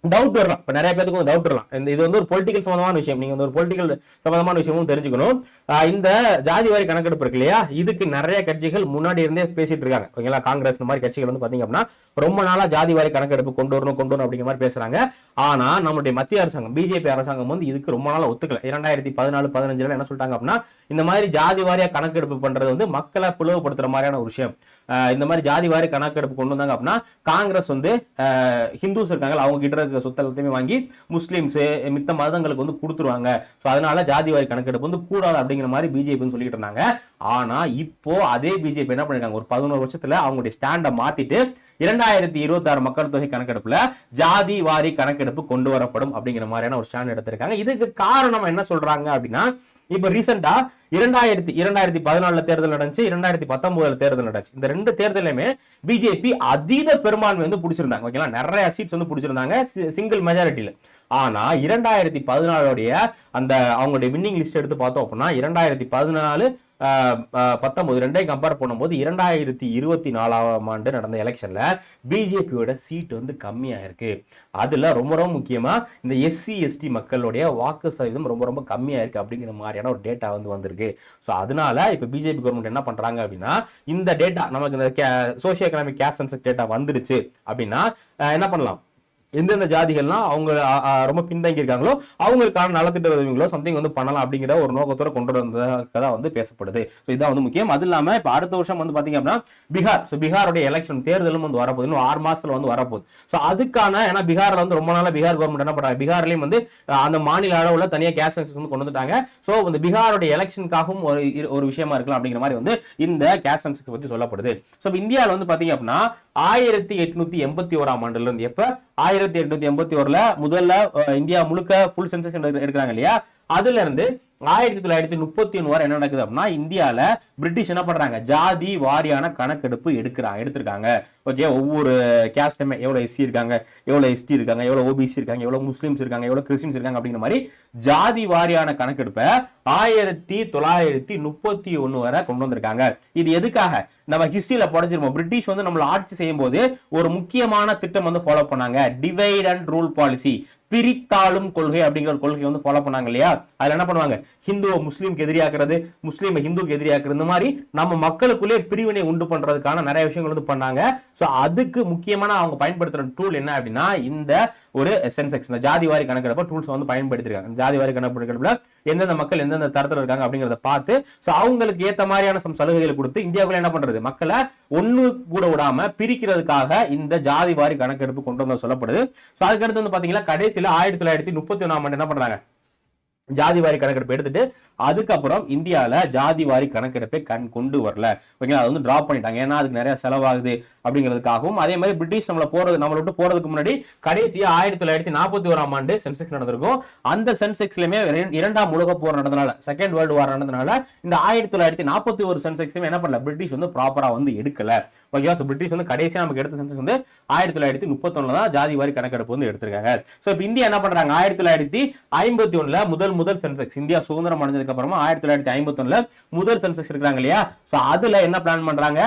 டவுட் வரலாம். இப்போ நிறைய பேருக்கு டவுட் வரலாம். இந்த இது வந்து ஒரு பொலிட்டிக்கல் சம்மந்தமான விஷயம். நீங்க வந்து ஒரு பொலிட்டிக்கல் சம்மந்தமான விஷயமும் தெரிஞ்சுக்கணும். இந்த ஜாதி வாரி கணக்கெடுப்பு இருக்கு இல்லையா? இதுக்கு நிறைய கட்சிகள் முன்னாடி இருந்தே பேசிட்டு இருக்காங்க. ஓகேங்களா? காங்கிரஸ் இந்த மாதிரி கட்சிகள் வந்து பாத்தீங்க அப்படின்னா ரொம்ப நாளாக ஜாதி வாரி கணக்கெடுப்பு கொண்டு வரணும் கொண்டு வரணும் அப்படிங்கிற மாதிரி பேசுறாங்க. ஆனா நம்மளுடைய மத்திய அரசாங்கம் பிஜேபி அரசாங்கம் வந்து இதுக்கு ரொம்ப நாளா ஒத்துக்கல. இரண்டாயிரத்தி பதினாலு பதினஞ்சுல என்ன சொல்லிட்டாங்க அப்படின்னா இந்த மாதிரி ஜாதி வாரியா கணக்கெடுப்பு பண்றது வந்து மக்களை பிளவுபடுத்துற மாதிரியான ஒரு விஷயம். ஆஹ் இந்த மாதிரி ஜாதி வாரி கணக்கெடுப்பு கொண்டு வந்தாங்க அப்படின்னா காங்கிரஸ் வந்து ஆஹ் ஹிந்துஸ் இருக்காங்க அவங்க கிட்ட இருக்க சொத்து எல்லாத்தையுமே வாங்கி முஸ்லீம்ஸ் மித்த மதங்களுக்கு வந்து கொடுத்துருவாங்க. ஸோ அதனால ஜாதி வாரி கணக்கெடுப்பு வந்து கூடாது அப்படிங்கிற மாதிரி பிஜேபின்னு சொல்லிட்டு இருந்தாங்க. ஆனா இப்போ அதே பிஜேபி என்ன பண்ணிருக்காங்க? ஒரு பதினோரு வருஷத்துல அவங்களுடைய ஸ்டாண்டை மாத்திட்டு இரண்டாயிரத்தி இருபத்தி ஆறு மக்கள் தொகை கணக்கெடுப்புல ஜாதி வாரி கணக்கெடுப்பு கொண்டு வரப்படும் அப்படிங்கிற மாதிரியான ஒரு ஸ்டாண்ட் எடுத்திருக்காங்க. இதுக்கு காரணம் என்ன சொல்றாங்க அப்படின்னா இப்ப ரீசெண்டா இரண்டாயிரத்தி இரண்டாயிரத்தி பதினாலுல தேர்தல் நடந்துச்சு இரண்டாயிரத்தி பத்தொன்பதுல தேர்தல் நடந்துச்சு. இந்த ரெண்டு தேர்தலையுமே பிஜேபி அதீத பெரும்பான்மை வந்து பிடிச்சிருந்தாங்க. ஓகேங்களா நிறைய சீட்ஸ் வந்து பிடிச்சிருந்தாங்க சிங்கிள் மெஜாரிட்டியில ஆனா இரண்டாயிரத்தி பதினாலுடைய அந்த அவங்களுடைய வின்னிங் லிஸ்ட் எடுத்து பார்த்தோம் அப்படின்னா இரண்டாயிரத்தி பதினாலு பத்தொம்போது ரெண்டையும் கம்பேர் பண்ணும்போது இரண்டாயிரத்தி இருபத்தி நாலாம் ஆண்டு நடந்த எலெக்ஷனில் பிஜேபியோட சீட் வந்து கம்மியாக இருக்குது அதில் ரொம்ப ரொம்ப முக்கியமாக இந்த எஸ்சி எஸ்டி மக்களுடைய வாக்கு சதவீதம் ரொம்ப ரொம்ப கம்மியாக இருக்குது அப்படிங்கிற மாதிரியான ஒரு டேட்டா வந்து வந்திருக்கு. ஸோ அதனால இப்போ பிஜேபி கவர்மெண்ட் என்ன பண்ணுறாங்க அப்படின்னா இந்த டேட்டா நமக்கு இந்த socio economic caste census data வந்துருச்சு அப்படின்னா என்ன பண்ணலாம்? எந்தெந்த ஜாதிகள்லாம் அவங்க ரொம்ப பின்தங்கி இருக்காங்களோ அவங்களுக்கான நலத்திட்ட உதவிகளோ சம்திங் வந்து பண்ணலாம் அப்படிங்கிற ஒரு நோக்கத்தோட கொண்டு வந்ததாக வந்து பேசப்படுது. ஸோ இதான் வந்து முக்கியம். அது இல்லாமல் இப்போ அடுத்த வருஷம் வந்து பார்த்தீங்க அப்படின்னா பீகார். ஸோ பீகாருடைய எலெக்ஷன் தேர்தலும் வந்து வரப்போகுது. இன்னும் ஆறு மாதத்தில் வந்து வரப்போகுது. ஸோ அதுக்கான ஏன்னா பீகாரில் வந்து ரொம்ப நாளா பீகார் கவர்மெண்ட் என்ன பண்ணுறாங்க பீகார்லேயும் வந்து அந்த மாநில அளவில் தனியாக கேஸ் வந்து கொண்டு வந்துட்டாங்க. ஸோ இந்த பீகாருடைய எலெக்ஷனுக்காகவும் ஒரு இரு- ஒரு விஷயமா இருக்கலாம் அப்படிங்கிற மாதிரி வந்து இந்த கேஸ் சென்சஸ் பற்றி சொல்லப்படுது. ஸோ இந்தியாவில் வந்து பார்த்தீங்க அப்படின்னா ஆயிரத்தி எட்நூத்தி எண்பத்தி ஓராம் ஆண்டுல இருந்து எப்ப? ஆயிரத்தி எட்நூத்தி எண்பத்தி ஓரில் முதல்ல இந்தியா முழுக்க ஃபுல் சென்சஸ் எடுக்கிறாங்க இல்லையா? அதுல இருந்து ஆயிரத்தி தொள்ளாயிரத்தி முப்பத்தி ஒன்று வரை என்ன நடக்குது அப்படின்னா இந்தியாவில் பிரிட்டிஷ் என்ன பண்ணுறாங்க ஜாதி வாரியான கணக்கெடுப்பு எடுக்கிறாங்க எடுத்திருக்காங்க. ஓகே ஒவ்வொரு கேஸ்டுமே எவ்வளோ எஸ்சி இருக்காங்க எவ்வளோ எஸ்டி இருக்காங்க எவ்வளோ ஓபிசி இருக்காங்க எவ்வளோ முஸ்லீம்ஸ் இருக்காங்க எவ்வளோ கிறிஸ்டின்ஸ் இருக்காங்க அப்படிங்கிற மாதிரி ஜாதி வாரியான கணக்கெடுப்பை ஆயிரத்தி தொள்ளாயிரத்தி முப்பத்தி ஒன்று வரை கொண்டு வந்திருக்காங்க. இது எதுக்காக? நம்ம ஹிஸ்டரியில் படிச்சிருப்போம் பிரிட்டிஷ் வந்து நம்மளை ஆட்சி செய்யும் போது ஒரு முக்கியமான திட்டம் வந்து ஃபாலோ பண்ணாங்க. டிவைட் அண்ட் ரூல் பாலிசி பிரித்தாளும் கொள்கை அப்படிங்கிற ஒரு கொள்கை வந்து ஃபாலோ பண்ணாங்க இல்லையா? அதுல என்ன பண்ணுவாங்க? ஹிந்துவை முஸ்லீம்க்கு எதிரியாக்குறது முஸ்லீமை ஹிந்துக்கு எதிரியாக்குறது இந்த மாதிரி நம்ம மக்களுக்குள்ளே பிரிவினை உண்டு பண்றதுக்கான நிறைய விஷயங்கள் வந்து பண்ணாங்க. சோ அதுக்கு முக்கியமான அவங்க பயன்படுத்துற டூல் என்ன அப்படின்னா இந்த ஒரு சென்செக்ஸ் இந்த ஜாதி வாரி கணக்கெடுப்ப டூல்ஸ் வந்து பயன்படுத்திருக்காங்க. ஜாதி வாரி கணக்கெடுப்பில் எந்தெந்த மக்கள் எந்தெந்த தரத்தில் இருக்காங்க அப்படிங்கிறத பார்த்து சோ அவங்களுக்கு ஏற்ற மாதிரியான சம் சலுகைகளை கொடுத்து இந்தியாவுக்குள்ள என்ன பண்றது? மக்களை ஒன்று கூட விடாம பிரிக்கிறதுக்காக இந்த ஜாதி வாரி கணக்கெடுப்பு கொண்டு வந்த சொல்லப்படுது. ஸோ அதுக்கடுத்து வந்து பார்த்தீங்கன்னா கடைசி கடைசியில ஆயிரத்தி தொள்ளாயிரத்தி முப்பத்தி ஒன்றாம் ஆண்டு என்ன பண்றாங்க ஜாதி வாரி கணக்கெடுப்பு எடுத்துட்டு அதுக்கப்புறம் இந்தியாவில் ஜாதி வாரி கணக்கெடுப்பை கண் கொண்டு வரல. ஓகேங்களா? அது வந்து ட்ராப் பண்ணிட்டாங்க. ஏன்னா அதுக்கு நிறைய செலவாகுது அப்படிங்கிறதுக்காகவும் அதே மாதிரி பிரிட்டிஷ் நம்மளை போறது நம்மளை விட்டு போறதுக்கு முன்னாடி கடைசியா ஆயிரத்தி தொள்ளாயிரத்தி நாற்பத்தி ஓராம் ஆண்டு சென்செக்ஸ் நடந்திருக்கும். அந்த சென்செக்ஸ்லயுமே இரண்டாம் உலக போர் நடந்தனால செகண்ட் வேர்ல்டு வார் நடந்தனால இந்த ஆயிரத்தி தொள்ளாயிரத்தி நாற்பத்தி ஒரு சென்செக்ஸ்லயுமே என்ன பண்ணல? பிரிட்டிஷ் வந்து ப்ராப்பரா வந்து எடுக்கல. ஓகேவா ஸோ பிரிட்டிஷ் வந்து கடைசியா நமக்கு எடுத்த சென்சஸ் வந்து ஆயிரத்தி தொள்ளாயிரத்தி முப்பத்தொன்னு தான் ஜாதி வாரி கணக்கெடுப்பு வந்து எடுத்திருக்காங்க. ஸோ இப்போ இந்தியா என்ன பண்றாங்க? ஆயிரத்தி தொள்ளாயிரத்தி ஐம்பத்தி ஒண்ணுல முதல் முதல் சென்செக்ஸ் இந்தியா சுதந்திரம் அடைஞ்சதுக்கு அப்புறமா ஆயிரத்தி தொள்ளாயிரத்தி ஐம்பத்தி ஒண்ணுல முதல் சென்செக்ஸ் இருக்காங்க இல்லையா? ஸோ அதுல என்ன பிளான் பண்றாங்க?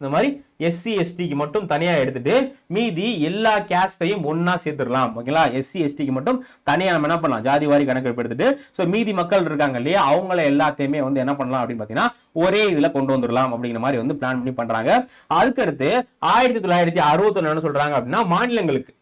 இந்த மாதிரி எஸ்சி எஸ்டிக்கு மட்டும் தனியாக எடுத்துட்டு மீதி எல்லா கேஸ்டையும் ஒன்றா சேர்த்துடலாம். ஓகேங்களா? எஸ்சி எஸ்டிக்கு மட்டும் தனியாக நம்ம என்ன பண்ணலாம்? ஜாதி வாரி கணக்கெடுப்பு எடுத்துட்டு. ஸோ மீதி மக்கள் இருக்காங்க இல்லையா? அவங்கள எல்லாத்தையுமே வந்து என்ன பண்ணலாம் அப்படின்னு பார்த்தீங்கன்னா ஒரே இதில் கொண்டு வந்துடலாம் அப்படிங்கிற மாதிரி வந்து பிளான் பண்ணி பண்ணுறாங்க அதுக்கடுத்து ஆயிரத்தி தொள்ளாயிரத்தி அறுபத்தொன்னு என்ன சொல்கிறாங்க அப்படின்னா மாநிலங்களுக்கு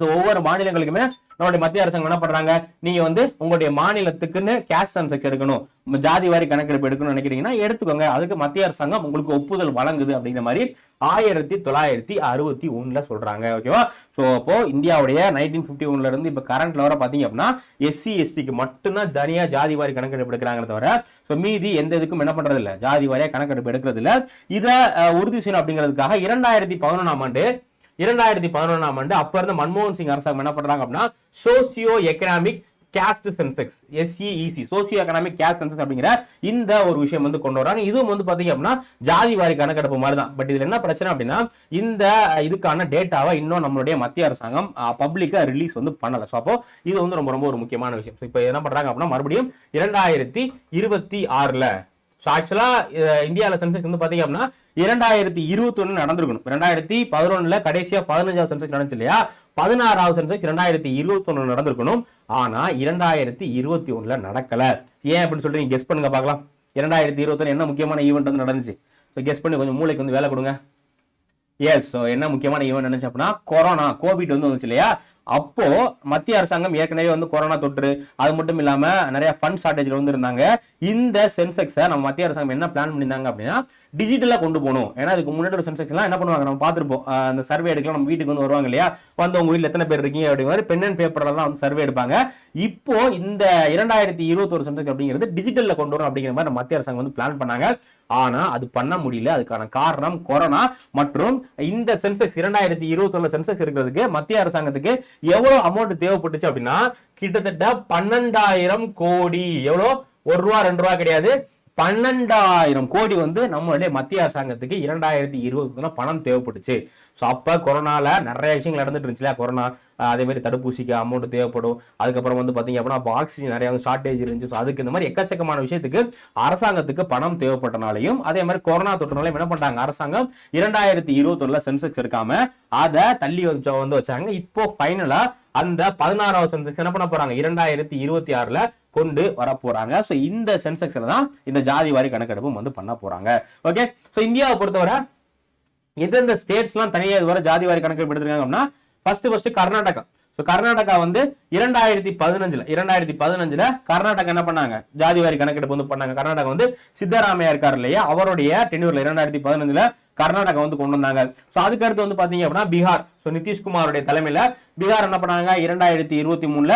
ஸோ ஒவ்வொரு மாநிலங்களுக்குமே நம்மளுடைய மத்திய அரசாங்கம் என்ன பண்றாங்க? நீங்க வந்து உங்களுடைய மாநிலத்துக்குன்னு கேஷ் சென்செக்ஸ் எடுக்கணும். ஜாதி வாரி கணக்கெடுப்பு எடுக்கணும்னு நினைக்கிறீங்கன்னா எடுத்துக்கோங்க. அதுக்கு மத்திய அரசாங்கம் உங்களுக்கு ஒப்புதல் வழங்குது அப்படிங்கிற மாதிரி ஆயிரத்தி தொள்ளாயிரத்தி அறுபத்தி ஒன்னுல சொல்றாங்க. ஓகேவா ஸோ அப்போ இந்தியாவுடைய நைன்டீன் பிப்டி ஒன்ல இருந்து இப்போ கரண்ட்ல வர பாத்தீங்க அப்படின்னா எஸ்சி எஸ்டிக்கு மட்டும்தான் தனியா ஜாதி வாரி கணக்கெடுப்பு எடுக்கிறாங்க தவிர ஸோ மீதி எந்த இதுக்கும் என்ன பண்றது ஜாதி வாரியா கணக்கெடுப்பு எடுக்கிறது இல்லை இதை உறுதி செய்யணும் அப்படிங்கிறதுக்காக இரண்டாயிரத்தி பதினொன்றாம் ஆண்டு இரண்டாயிரத்தி பதினொன்றாம் ஆண்டு அப்போ இருந்த மன்மோகன் சிங் அரசாங்கம் என்ன பண்றாங்க அப்படின்னா socio economic caste census SECC socio economic caste census அப்படிங்கிற இந்த ஒரு விஷயம் வந்து கொண்டு வராங்க இதுவும் வந்து பாத்தீங்க அப்படின்னா ஜாதி வாரி கணக்கெடுப்பு மாதிரி தான் பட் இதுல என்ன பிரச்சனை அப்படின்னா இந்த இதுக்கான டேட்டாவை இன்னும் நம்மளுடைய மத்திய அரசாங்கம் பப்ளிக்கா ரிலீஸ் வந்து பண்ணல. ஸோ அப்போ இது வந்து ரொம்ப ரொம்ப ஒரு முக்கியமான விஷயம். இப்போ என்ன பண்றாங்க அப்படின்னா மறுபடியும் இரண்டாயிரத்தி இருபத்தி ஆறுல ஸோ ஆக்சுவலாக இந்தியாவில் சென்செக்ஸ் வந்து பார்த்தீங்க அப்படின்னா இரண்டாயிரத்தி இருபத்தி நடந்திருக்கணும். ரெண்டாயிரத்தி பதினொன்னில் கடைசியாக பதினஞ்சாவது சென்செக்ஸ் நடந்துச்சு இல்லையா? பதினாறாவது சென்செக்ஸ் ரெண்டாயிரத்தி இருபத்தி நடந்திருக்கணும். ஆனால் இரண்டாயிரத்தி இருபத்தி ஒன்றில் நடக்கலை. ஏன் அப்படின்னு சொல்லிட்டு நீங்கள் கெஸ் பண்ணுங்க பார்க்கலாம். இரண்டாயிரத்தி இருபத்தொன்னு என்ன முக்கியமான ஈவெண்ட் வந்து நடந்துச்சு? ஸோ கெஸ் பண்ணி கொஞ்சம் மூளைக்கு வந்து வேலை கொடுங்க. எஸ் ஸோ என்ன முக்கியமான ஈவெண்ட் நினச்சி அப்படின்னா கொரோனா கோவிட் வந்து வந்துச்சு இல்லையா? அப்போ மத்திய அரசாங்கம் ஏற்கனவே வந்து கொரோனா தொற்று அது மட்டும் இல்லாம நிறைய ஃபண்ட் ஷார்டேஜ்ல வந்து இருந்தாங்க இந்த சென்செக்ஸை நம்ம மத்திய அரசாங்கம் என்ன பிளான் பண்ணியிருந்தாங்க அப்படின்னா டிஜிட்டலா கொண்டு போகணும். ஏன்னா அதுக்கு முன்னாடி ஒரு சென்செக்ஸ்லாம் என்ன பண்ணுவாங்க? நம்ம பார்த்துருப்போம். அந்த சர்வே எடுக்கலாம் நம்ம வீட்டுக்கு வந்து வருவாங்க இல்லையா? வந்து உங்க வீட்டில் எத்தனை பேர் இருக்கீங்க அப்படிங்கிற மாதிரி பென் அண்ட் பேப்பர்லாம் வந்து சர்வே எடுப்பாங்க. இப்போ இந்த இரண்டாயிரத்தி இருபத்தொரு சென்செக்ஸ் அப்படிங்கிறது டிஜிட்டல்ல கொண்டு வரும் அப்படிங்கிற மாதிரி நம்ம மத்திய அரசாங்கம் வந்து பிளான் பண்ணாங்க. ஆனா அது பண்ண முடியல. அதுக்கான காரணம் கொரோனா. மற்றும் இந்த சென்செக்ஸ் இரண்டாயிரத்தி இருபத்தொன்னு சென்செக்ஸ் இருக்கிறதுக்கு மத்திய அரசாங்கத்துக்கு எவ்வளவு அமௌண்ட் தேவைப்பட்டுச்சு அப்படின்னா கிட்டத்தட்ட பன்னெண்டாயிரம் கோடி. எவ்வளோ ஒரு ரூபா ரெண்டு ரூபா கிடையாது. பன்னெண்டாயிரம் கோடி வந்து நம்மளுடைய மத்திய அரசாங்கத்துக்கு இரண்டாயிரத்தி இருபதுல பணம் தேவைப்பட்டுச்சு ஸோ அப்போ கொரோனாவில் நிறைய விஷயங்கள் நடந்துட்டு இருந்துச்சு கொரோனா அதேமாதிரி அதே மாதிரி தடுப்பூசிக்கு அமௌண்ட் தேவைப்படும். அதுக்கப்புறம் வந்து பார்த்தீங்க அப்படின்னா அப்போ ஆக்சிஜன் நிறைய வந்து ஷார்ட்டேஜ் இருந்துச்சு. ஸோ அதுக்கு இந்த மாதிரி எக்கச்சக்கமான விஷயத்துக்கு அரசாங்கத்துக்கு பணம் தேவைப்பட்டனாலையும் அதே மாதிரி கொரோனா தொற்றுனாலையும் என்ன பண்ணுறாங்க அரசாங்கம் இரண்டாயிரத்தி இருபத்தொன்னில் சென்செக்ஸ் எடுக்காம அதை தள்ளி வந்து வச்சாங்க. இப்போ ஃபைனலாக அந்த பதினாறாவது சென்செக்ஸ் என்ன பண்ண போறாங்க? இரண்டாயிரத்தி இருபத்தி ஆறுல கொண்டு வர போறாங்க. ஸோ இந்த சென்செக்ஸ்ல தான் இந்த ஜாதி வாரி கணக்கெடுப்பும் வந்து பண்ண போறாங்க. ஓகே ஸோ இந்தியாவை பொறுத்தவரை எந்தெந்த ஸ்டேட்ஸ்லாம் தனியாக இதுவரை ஜாதி வாரி கணக்கெடுப்பு எடுத்திருக்காங்க அப்படின்னா first first Karnataka so Karnataka வந்து இரண்டாயிரத்தி பதினஞ்சுல இரண்டாயிரத்தி பதினஞ்சுல கர்நாடகா என்ன பண்ணாங்க? ஜாதி வாரி கணக்கெடுப்பு வந்து பண்ணாங்க. கர்நாடகா வந்து சித்தராமையா இருக்கார் இல்லையா? அவருடைய டென்யூர்ல இரண்டாயிரத்தி பதினஞ்சுல கர்நாடகா வந்து கொண்டு வந்தாங்க. ஸோ அதுக்கு அடுத்து வந்து பாத்தீங்க அப்படின்னா பீகார். ஸோ நிதிஷ்குமாருடைய தலைமையில பீகார் என்ன பண்ணாங்க? இரண்டாயிரத்தி இருபத்தி மூணுல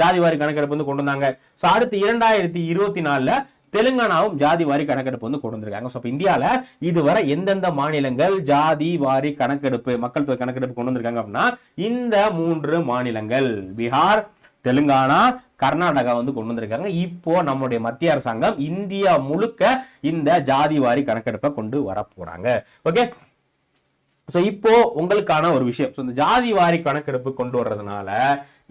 ஜாதி வாரி கணக்கெடுப்பு வந்து கொண்டு வந்தாங்க. ஸோ அடுத்து இரண்டாயிரத்தி இருபத்தி நாலுல தெலுங்கானாவும் ஜாதி வாரி கணக்கெடுப்பு வந்து கொண்டு வந்திருக்காங்க. ஸோ இப்போ இந்தியாவில் இதுவரை எந்தெந்த மாநிலங்கள் ஜாதி வாரி கணக்கெடுப்பு மக்கள் தொகை கணக்கெடுப்பு கொண்டு வந்திருக்காங்க அப்படின்னா இந்த மூன்று மாநிலங்கள் பீகார் தெலுங்கானா கர்நாடகா வந்து கொண்டு வந்திருக்காங்க. இப்போ நம்மளுடைய மத்திய அரசாங்கம் இந்தியா முழுக்க இந்த ஜாதி வாரி கணக்கெடுப்பை கொண்டு வர போறாங்க ஓகே ஸோ இப்போ உங்களுக்கான ஒரு விஷயம். ஸோ இந்த ஜாதி வாரி கணக்கெடுப்பு கொண்டு வர்றதுனால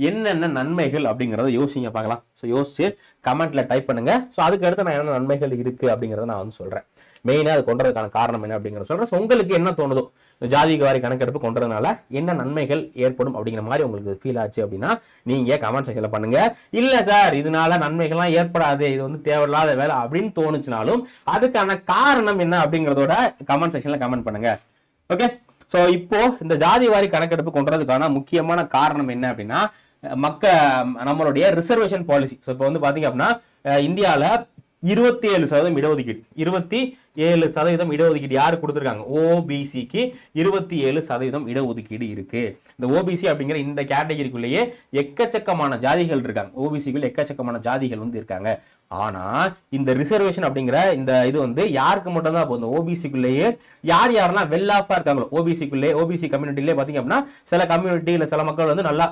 என்னென்ன நன்மைகள் அப்படிங்கிறத யோசிங்க பார்க்கலாம். ஸோ யோசிச்சு கமெண்ட்ல டைப் பண்ணுங்க. ஸோ அதுக்கு அடுத்து நான் என்ன நன்மைகள் இருக்கு அப்படிங்கிறத நான் வந்து சொல்றேன். மெயினாக அது கொண்டதுக்கான காரணம் என்ன அப்படிங்கிற சொல்றேன். ஸோ உங்களுக்கு என்ன தோணுதோ ஜாதிக்கு வாரி கணக்கெடுப்பு கொண்டதுனால என்ன நன்மைகள் ஏற்படும் அப்படிங்கிற மாதிரி உங்களுக்கு ஃபீல் ஆச்சு அப்படின்னா நீங்க கமெண்ட் செக்ஷன்ல பண்ணுங்க. இல்லை சார் இதனால நன்மைகள்லாம் ஏற்படாது இது வந்து தேவையில்லாத வேலை அப்படின்னு தோணுச்சுனாலும் அதுக்கான காரணம் என்ன அப்படிங்கிறதோட கமெண்ட் செக்ஷன்ல கமெண்ட் பண்ணுங்க. ஓகே சோ இப்போ இந்த ஜாதி வாரி கணக்கெடுப்பு கொண்டதுக்கான முக்கியமான காரணம் என்ன அப்படின்னா மக்க நம்மளுடைய ரிசர்வேஷன் பாலிசி ஸோ இப்போ வந்து பார்த்தீங்க அப்படின்னா இந்தியாவில் இந்தியால இருபத்தி ஏழு சதவீதம் இடஒதுக்கீடு. இருபத்தி ஏழு சதவீதம் இடஒதுக்கீடு யார் கொடுத்துருக்காங்க? ஓபிசிக்கு இருபத்தி ஏழு சதவீதம் இடஒதுக்கீடு இருக்கு. இந்த ஓபிசி அப்படிங்கிற இந்த கேட்டகரிக்குள்ளேயே எக்கச்சக்கமான ஜாதிகள் இருக்காங்க. ஓபிசிக்குள்ள எக்கச்சக்கமான ஜாதிகள் வந்து இருக்காங்க. ஆனா இந்த ரிசர்வேஷன் அப்படிங்கிற இந்த இது வந்து யாருக்கு மட்டும் தான் போகுது ஓபிசிக்குள்ளேயே யார் யாரெல்லாம் வெல் ஆஃபா இருக்காங்களோ ஓபிசிக்குள்ளே ஓபிசி கம்யூனிட்டிலே பாத்தீங்க அப்படின்னா சில கம்யூனிட்டி இல்ல சில மக்கள் வந்து நல்லா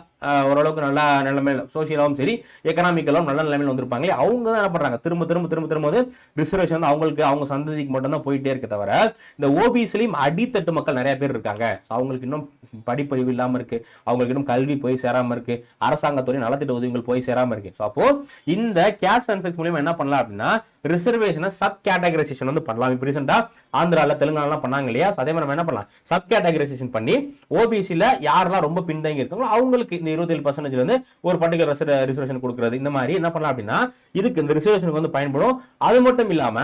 ஓரளவுக்கு நல்லா நிலைமையில சோசியலாவும் சரி எக்கனாமிக்கலாவும் நல்ல நிலைமையில் வந்திருப்பாங்களே அவங்க தான் என்ன பண்றாங்க? திரும்ப திரும்ப திரும்ப திரும்ப வந்து ரிசர்வேஷன் வந்து அவங்களுக்கு அவங்க சந்ததி மட்டும் தான் போயிட்டே இருக்க தவிர இந்த ஓபிசிலையும் அடித்தட்டு மக்கள் நிறைய பேர் இருக்காங்க. அவங்களுக்கு இன்னும் படிப்பறிவு இல்லாம இருக்கு. அவங்களுக்கு இன்னும் கல்வி போய் சேராம இருக்கு. அரசாங்கத்துறை நலத்திட்ட உதவிகள் போய் சேராம இருக்கு. ஸோ அப்போ இந்த கேஸ் சென்செக்ஸ் மூலியமா என்ன பண்ணலாம் அப்படின்னா ரிசர்வேஷனை சப் கேட்டகரைசேஷன் வந்து பண்ணலாம். இப்போ ரீசெண்டா ஆந்திரால தெலுங்கானாலாம் பண்ணாங்க இல்லையா? அதே மாதிரி நம்ம என்ன பண்ணலாம்? சப் கேட்டகரைசேஷன் பண்ணி ஓபிசியில யாரெல்லாம் ரொம்ப பின்தங்கி இருக்காங்களோ அவங்களுக்கு இந்த இருபத்தேழு பர்சன்டேஜ்ல இருந்து ஒரு பர்டிகுலர் ரிசர்வேஷன் கொடுக்குறது. இந்த மாதிரி என்ன பண்ணலாம் அப்படின்னா இதுக்கு இந்த ரிசர்வேஷனுக்கு வந்து பயன்படும். அது மட்டும் இல்லாம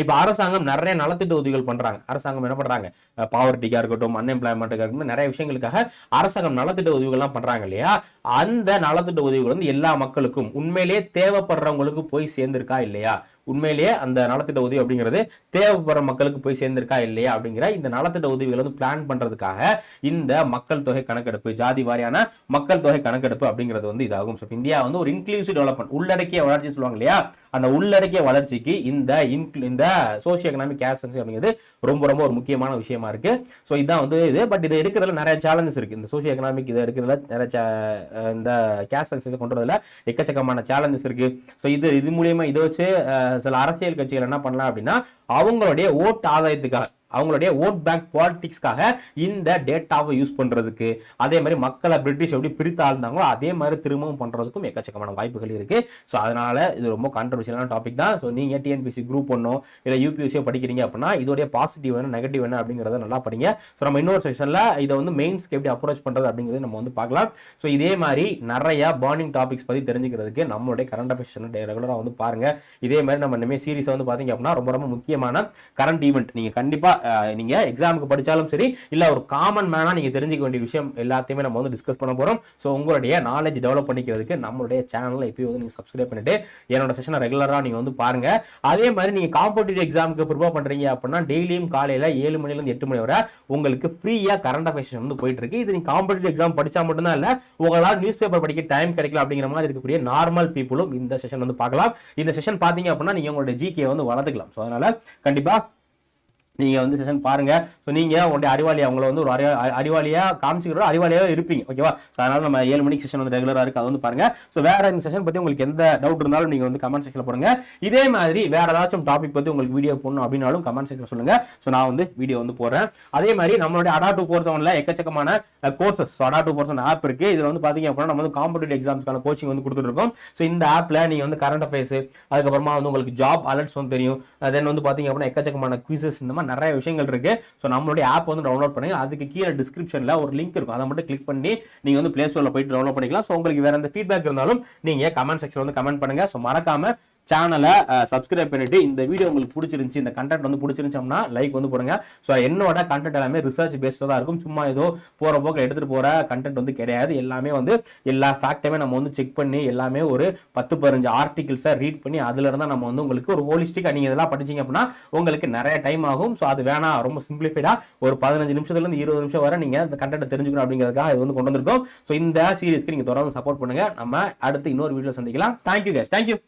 இப்ப அரசாங்கம் நிறைய நலத்திட்ட உதவிகள் பண்றாங்க. அரசாங்கம் என்ன பண்ணுறாங்க பாவர்ட்டிக்காக இருக்கட்டும் அன்எம்ப்ளாய்மெண்ட்டுக்கா இருக்கட்டும் நிறைய விஷயங்களுக்காக அரசாங்கம் நலத்திட்ட உதவிகள்லாம் பண்றாங்க இல்லையா? அந்த நலத்திட்ட உதவிகள் வந்து எல்லா மக்களுக்கும் உண்மையிலேயே தேவைப்படுறவங்களுக்கு போய் சேர்ந்திருக்கா இல்லையா? உண்மையிலேயே அந்த நலத்திட்ட உதவி அப்படிங்கிறது தேவைப்படுற மக்களுக்கு போய் சேர்ந்திருக்கா இல்லையா அப்படிங்கிற இந்த நலத்திட்ட உதவிகளை வந்து பிளான் பண்றதுக்காக இந்த மக்கள் தொகை கணக்கெடுப்பு ஜாதி வாரியான மக்கள் தொகை கணக்கெடுப்பு அப்படிங்கிறது வந்து இதாகும். ஸோ இந்தியா வந்து ஒரு இன்க்ளூசிவ் டெவலப்மெண்ட் உள்ளடக்கிய வளர்ச்சி சொல்லுவாங்க இல்லையா? அந்த உள்ளடக்கிய வளர்ச்சிக்கு இந்த inclu- இந்த சோசியோ எக்கனாமிக் கேசன்சி அப்படிங்கிறது ரொம்ப ரொம்ப ஒரு முக்கியமான விஷயமா இருக்கு. ஸோ இதான் வந்து இது. பட் இதை எடுக்கிறதுல நிறைய சேலஞ்சஸ் இருக்கு. இந்த சோசியோ எக்கனாமிக் இதை எடுக்கிறதுல நிறைய இந்த கேசன்சி இதை கொண்டு வரதுல எக்கச்சக்கமான சேலஞ்சஸ் இருக்கு. ஸோ இது இது மூலியமா இதை வச்சு சில அரசியல் கட்சிகள் என்ன பண்ணலாம் அப்படின்னா அவங்களுடைய ஓட்டு ஆதாயத்துக்காக அவங்களுடைய ஓட் பேங்க் பாலிட்டிக்ஸ்க்காக இந்த டேட்டாவை யூஸ் பண்ணுறதுக்கு அதே மாதிரி மக்களை பிரிட்டிஷ் எப்படி பிரித்து ஆழ்ந்தாங்களோ அதே மாதிரி திரும்பவும் பண்ணுறதுக்கும் எக்கச்சக்கமான வாய்ப்புகள் இருக்குது ஸோ அதனால் இது ரொம்ப கான்ட்ரவர்ஷியலான டாபிக் தான். ஸோ நீங்கள் டிஎன்பிசி குரூப் ஒன்னோ இல்லை யூபிஎஸ்சியோ படிக்கிறீங்க அப்படின்னா இதோடைய பாசிட்டிவ் என்ன நெகட்டிவ் என்ன அப்படிங்கிறத நல்லா படிங்க. ஸோ நம்ம இன்னொரு செஷனில் இதை வந்து மெயின்ஸ்க்கு எப்படி அப்ரோச் பண்ணுறது அப்படிங்கிறது நம்ம வந்து பார்க்கலாம். ஸோ இதே மாதிரி நிறைய பார்னிங் டாபிக்ஸ் பற்றி தெரிஞ்சுக்கிறதுக்கு நம்மளுடைய கரண்ட் அஃபேர்ஸ் ரெகுலராக வந்து பாருங்கள் இதே மாதிரி நம்ம இனிமேல் சீரிஸ் வந்து பார்த்தீங்க அப்படின்னா ரொம்ப ரொம்ப முக்கியமான கரண்ட் ஈவெண்ட் நீங்கள் கண்டிப்பாக நீங்க எக்ஸாமுக்கு படிச்சாலும் சரி இல்ல ஒரு காமன் மேனா நீங்க தெரிஞ்சுக்க வேண்டிய விஷயம் எல்லாத்தையுமே நம்ம வந்து டிஸ்கஸ் பண்ண போறோம். ஸோ உங்களுடைய நாலேஜ் டெவலப் பண்ணிக்கிறதுக்கு நம்மளுடைய சேனல் எப்பயும் வந்து நீங்க சப்ஸ்கிரைப் பண்ணிட்டு என்னோட செஷனை ரெகுலரா நீங்க வந்து பாருங்க. அதே மாதிரி நீங்க காம்படிட்டிவ் எக்ஸாமுக்கு ப்ரிப்பேர் பண்றீங்க அப்படின்னா டெய்லியும் காலையில ஏழு மணில இருந்து எட்டு மணி வரை உங்களுக்கு ஃப்ரீயா கரண்ட் அஃபேர்ஸ் வந்து போயிட்டு இருக்கு. இது நீங்க காம்படிட்டிவ் எக்ஸாம் படிச்சா மட்டும்தான் இல்ல உங்களால் நியூஸ் பேப்பர் படிக்க டைம் கிடைக்கல அப்படிங்கிற மாதிரி இருக்கக்கூடிய நார்மல் பீப்புளும் இந்த செஷன் வந்து பார்க்கலாம். இந்த செஷன் பாத்தீங்க அப்படின்னா நீங்க உங்களுடைய ஜிகே வந்து வளர்த்துக்கலாம். ஸோ அதனால கண்டிப்பா நீங்கள் வந்து செஷன் பாருங்கள் ஸோ நீங்கள் உங்களுடைய அறிவாளியை அவங்கள வந்து ஒரு அறி அறிவாளியாக காமிச்சிக்கிற காமிச்சிக்கிறோம் இருப்பீங்க. ஓகேவா ஸோ அதனால் நம்ம ஏழு மணிக்கு செஷன் வந்து ரெகுலராக இருக்குது அது வந்து பாருங்கள் ஸோ வேறு இந்த செஷன் பற்றி உங்களுக்கு எந்த டவுட் இருந்தாலும் நீங்கள் வந்து கமெண்ட் செக்ஷனில் போடுங்க. இதே மாதிரி வேறு ஏதாச்சும் டாபிக் பற்றி உங்களுக்கு வீடியோ போடணும் அப்படின்னாலும் கமெண்ட் செக்ஷன் சொல்லுங்கள் ஸோ நான் வந்து வீடியோ வந்து போடுறேன். அதே மாதிரி நம்மளுடைய அடா டூ ஃபோர் செவனில் எக்கச்சக்கமான கோர்சஸ் அடா டூ ஃபோர் செவன் ஆப் இருக்குது இதில் வந்து பார்த்தீங்க அப்படின்னா நம்ம வந்து காம்படிட்டிவ் எக்ஸாம்ஸ்க்கான கோச்சிங் வந்து கொடுத்துருக்கோம் ஸோ இந்த ஆப்பில் நீங்கள் வந்து கரண்ட் அஃபேர்ஸ் அதுக்கப்புறமா வந்து உங்களுக்கு ஜாப் அலர்ட்ஸ் வந்து தெரியும். தென் வந்து பார்த்தீங்க அப்படின்னா எக்கச்சக்கமான குவிசஸ் இந்த மாதிரி நிறைய விஷயங்கள் இருக்கு. ஸோ நம்மளுடைய ஆப் வந்து டவுன்லோட் பண்ணுங்க அதுக்கு கீழே டிஸ்கிரிப்ஷன்ல ஒரு லிங்க் இருக்கும். அதை மட்டும் கிளிக் பண்ணி நீங்க வந்து பிளே ஸ்டோரில் போயிட்டு டவுன்லோட் பண்ணிக்கலாம். ஸோ உங்களுக்கு வேறு எந்த ஃபீட்பேக் இருந்தாலும் நீங்க கமெண்ட் செக்ஷன் வந்து கமெண்ட் பண்ணுங்க. ஸோ மறக்காம சேனலை சப்ஸ்கிரைப் பண்ணிட்டு இந்த வீடியோ உங்களுக்கு பிடிச்சிருந்துச்சு இந்த கண்டென்ட் வந்து பிடிச்சிருந்துச்சோம்னா லைக் வந்து போடுங்க. ஸோ என்னோட கண்டென்ட் எல்லாமே ரிசர்ச் பேஸ்டில் தான் இருக்கும். சும்மா ஏதோ போகிற போக்கில் எடுத்துகிட்டு போகிற கண்டென்ட் வந்து கிடையாது. எல்லாமே வந்து எல்லா ஃபேக்டையுமே நம்ம வந்து செக் பண்ணி எல்லாமே ஒரு பத்து பதினஞ்சு ஆர்டிகிள்ஸை ரீட் பண்ணி அதுலேருந்து நம்ம வந்து உங்களுக்கு ஒரு ஹோலிஸ்டிக்காக நீங்கள் இதெல்லாம் படிச்சீங்க அப்படின்னா உங்களுக்கு நிறைய டைம் ஆகும். ஸோ அது வேணாம். ரொம்ப சிம்பிளிஃபைடாக ஒரு பதினஞ்சு நிமிஷத்துலேருந்து இருபது நிமிஷம் வரை நீங்கள் இந்த கண்டென்ட் தெரிஞ்சுக்கணும் அப்படிங்கிறதுக்காக இது வந்து கொண்டு வந்திருக்கோம். ஸோ இந்த சீரீஸ்க்கு நீங்கள் தொடர்ந்து சப்போர்ட் பண்ணுங்கள் நம்ம அடுத்து இன்னொரு வீடியோ சந்திக்கலாம். Thank you case thank you